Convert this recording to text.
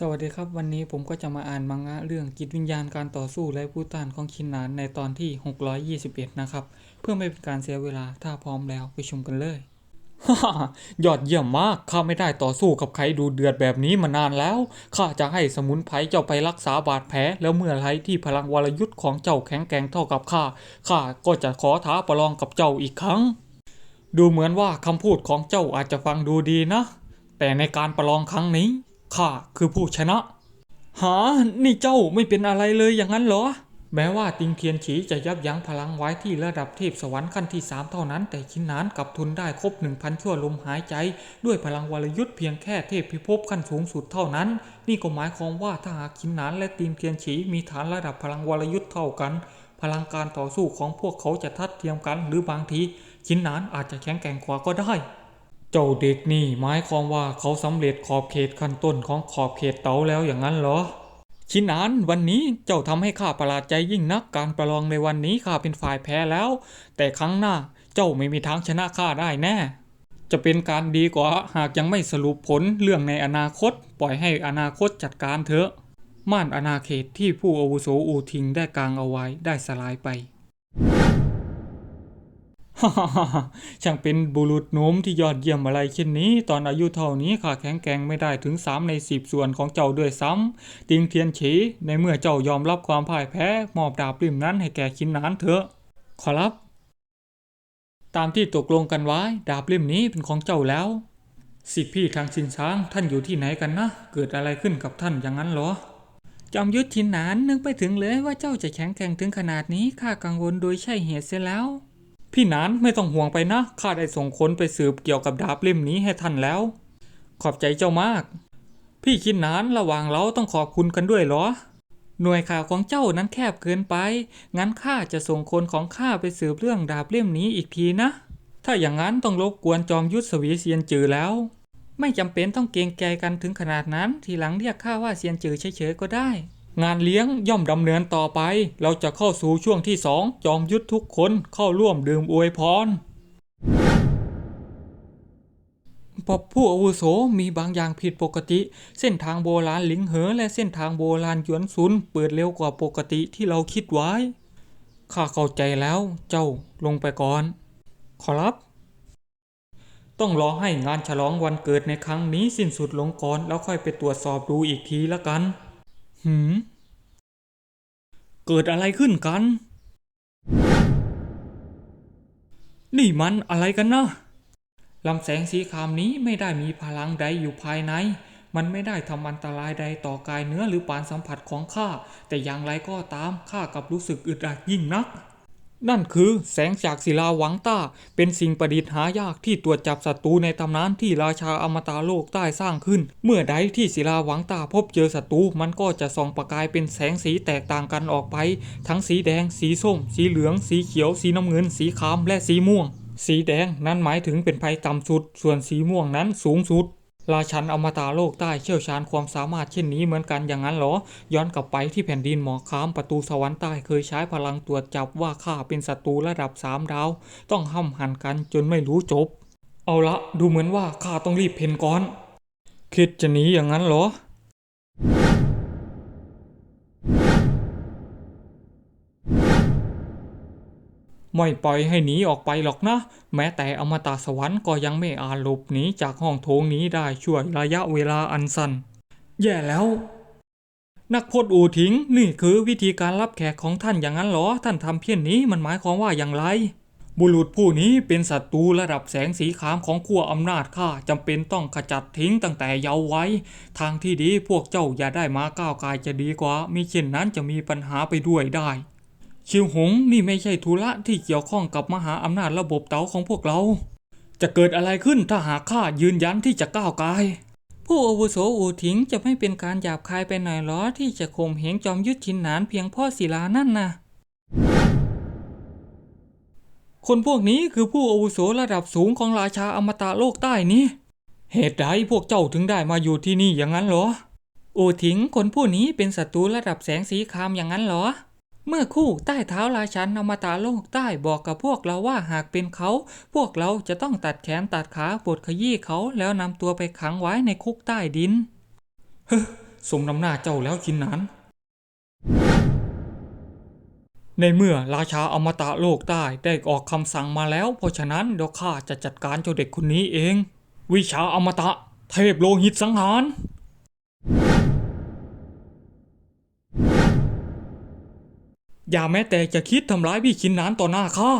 สวัสดีครับวันนี้ผมก็จะมาอ่านมังงะเรื่องจิตวิญญาณการต่อสู้และผู้ต้านของชินนานในตอนที่ 621 นะครับ เพื่อไม่เป็นการเสียเวลาถ้าพร้อมแล้วไปชมกันเลยฮ่ายอดเยี่ยมมากข้าไม่ได้ต่อสู้กับใครดูเดือดแบบนี้มานานแล้วข้าจะให้สมุนไพรเจ้าไปรักษาบาดแผลแล้วเมื่อไรที่พลังวรยุทธ์ของเจ้าแข็งแกร่งเท่ากับข้าข้าก็จะขอท้าประลองกับเจ้าอีกครั้ง ดูเหมือนว่าคำพูดของเจ้าอาจจะฟังดูดีนะ แต่ในการประลองครั้งนี้ ข้าคือผู้ชนะ หา นี่เจ้าไม่เป็นอะไรเลยอย่างนั้นเหรอ แม้ว่าติงเทียนฉีจะยับยั้งพลังไว้ที่ระดับเทพสวรรค์ขั้นที่สามเท่านั้น แต่ชินนานกลับทนได้ครบหนึ่งพันชั่วลมหายใจ ด้วยพลังวรยุทธ์เพียงแค่เทพพิภพขั้นสูงสุดเท่านั้น นี่ก็หมายความว่าถ้าหากชินนานและติงเทียนฉีมีฐานระดับพลังวรยุทธ์เท่ากัน พลังการต่อสู้ของพวกเขาจะทัดเทียมกัน หรือบางทีชินนานอาจจะแข็งแกร่งกว่าก็ได้ จ้าเด็กนี่หมายความว่าเขาสำเร็จขอบเขตขั้นต้นของขอบเขตเต๋าแล้วอย่างนั้นเหรอ ชินานวันนี้เจ้าทำให้ข้าประหลาดใจยิ่งนักการประลองในวันนี้ข้าเป็นฝ่ายแพ้แล้ว แต่ครั้งหน้าเจ้าไม่มีทางชนะข้าได้แน่ จะเป็นการดีกว่าหากยังไม่สรุปผลเรื่องในอนาคต ปล่อยให้อนาคตจัดการเถอะ ม่านอนาเขตที่ผู้อาวุโสอูทิงได้กางเอาไว้ได้สลายไป ช่างเป็นบุรุษโน้มที่ยอดเยี่ยมอะไรเช่นนี้ ตอนอายุเท่านี้ข้าแข็งแกร่งไม่ได้ถึงสามในสิบส่วนของเจ้าด้วยซ้ำติงเทียนฉีในเมื่อเจ้ายอมรับความพ่ายแพ้มอบดาบริมนั้นให้แก่ชินนานเถอะ ขอรับ ตามที่ตกลงกันไว้ ดาบเล่มนี้เป็นของเจ้าแล้ว สิพี่ทางชินช้างท่านอยู่ที่ไหนกันนะ เกิดอะไรขึ้นกับท่านอย่างนั้นหรอจอมยุทธชินนานนึกไปถึงเลยว่าเจ้าจะแข็งแกร่งถึงขนาดนี้ข้ากังวลโดยใช่เหตุเสียแล้ว พี่นานไม่ต้องห่วงไปนะ ข้าได้ส่งคนไปสืบเกี่ยวกับดาบเล่มนี้ให้ท่านแล้ว ขอบใจเจ้ามาก พี่คิดนานระหว่างเราต้องขอบคุณกันด้วยเหรอ หน่วยข่าวของเจ้านั้นแคบเกินไป งั้นข้าจะส่งคนของข้าไปสืบเรื่องดาบเล่มนี้อีกทีนะ ถ้าอย่างนั้นต้องรบกวนจอมยุทธสวีเซียนจือแล้ว ไม่จำเป็นต้องเกรงใจกันถึงขนาดนั้น ทีหลังเรียกข้าว่าเซียนจือเฉยๆก็ได้ งานเลี้ยงย่อมดำเนินต่อไป เราจะเข้าสู่ช่วงที่สองจอมยุทธทุกคนเข้าร่วมดื่มอวยพรพอผู้อาวุโสมีบางอย่างผิดปกติ เส้นทางโบราณหลิงเหอ และเส้นทางโบราณหยวนซุนเปิดเร็วกว่าปกติที่เราคิดไว้ ข้าเข้าใจแล้วเจ้าลงไปก่อน ขอรับ ต้องรอให้งานฉลองวันเกิดในครั้งนี้สิ้นสุดลงก่อน แล้วค่อยไปตรวจสอบดูอีกทีละกัน หืม เกิดอะไรขึ้นกัน นี่มันอะไรกันนะลำแสงสีขามนี้ไม่ได้มีพลังใดอยู่ภายใน มันไม่ได้ทำอันตรายใดต่อกายเนื้อหรือปานสัมผัสของข้า แต่อย่างไรก็ตามข้ากลับรู้สึกอึดอัดยิ่งนัก นั่นคือแสงจากศิลาหวังต้า เป็นสิ่งประดิษฐ์หายากที่ตรวจจับศัตรูในตำนานที่ราชาอมตะโลกใต้สร้างขึ้น เมื่อใดที่ศิลาหวังต้าพบเจอศัตรูมันก็จะส่องประกายเป็นแสงสีแตกต่างกันออกไป ทั้งสีแดง สีส้ม สีเหลือง สีเขียว สีน้ำเงิน สีครามและสีม่วง สีแดงนั้นหมายถึงเป็นภัยต่ำสุด ส่วนสีม่วงนั้นสูงสุด ราชันอมตาโลกใต้เชี่ยวชาญความสามารถเช่นนี้เหมือนกันอย่างนั้นเหรอ ย้อนกลับไปที่แผ่นดินหมอกคามประตูสวรรค์ใต้เคยใช้พลังตรวจจับว่าข้าเป็นศัตรูระดับสามดาว ต้องห้ำหันกันจนไม่รู้จบ เอาละดูเหมือนว่าข้าต้องรีบเพ่นก่อน คิดจะหนีอย่างนั้นเหรอ ไม่ปล่อยให้หนีออกไปหรอกนะ แม้แต่อมตะสวรรค์ก็ยังไม่อาจหลบหนีจากห้องโถงนี้ได้ช่วยระยะเวลาอันสั้น แย่แล้ว นักพจน์อูถิง นี่คือวิธีการรับแขกของท่านอย่างนั้นหรอ ท่านทำเพี้ยนนี้มันหมายความว่าอย่างไร บุรุษผู้นี้เป็นศัตรูระดับแสงสีขามของขั้วอำนาจข้าจำเป็นต้องขจัดทิ้งตั้งแต่เยาว์ไว้ ทางที่ดีพวกเจ้าอย่าได้มาก้าวกายจะดีกว่ามิเช่นนั้นจะมีปัญหาไปด้วยได้ ชิวหงนี่ไม่ใช่ธุระที่เกี่ยวข้องกับมหาอำนาจระบบเต๋าของพวกเรา จะเกิดอะไรขึ้นถ้าหากข้ายืนยันที่จะก้าวกาย ผู้อาวุโสอูถิงจะไม่เป็นการหยาบคายไปหน่อยหรอที่จะข่มเหงจอมยุทธชินหนานเพียงพ่อศิลานั่นนะคนพวกนี้คือผู้อาวุโสระดับสูงของราชาอมตะโลกใต้นี้ เหตุใดพวกเจ้าถึงได้มาอยู่ที่นี่อย่างนั้นหรอ อูถิงคนผู้นี้เป็นศัตรูระดับแสงสีคามอย่างนั้นหรอ เมื่อคู่ใต้เท้าราชันอมตะโลกใต้บอกกับพวกเราว่าหากเป็นเขา พวกเราจะต้องตัดแขนตัดขาปลดขยี้เขาแล้วนำตัวไปขังไว้ในคุกใต้ดิน เฮ้สมน้ำหน้าเจ้าแล้วคินนานในเมื่อราชาอมตะโลกใต้ได้ออกคำสั่งมาแล้ว เพราะฉะนั้นเดี๋ยวข้าจะจัดการเจ้าเด็กคนนี้เอง วิชาอมตะ เทพโลหิตสังหาร อย่าแม้แต่จะคิดทำร้ายพี่คินนานต่อหน้าข้า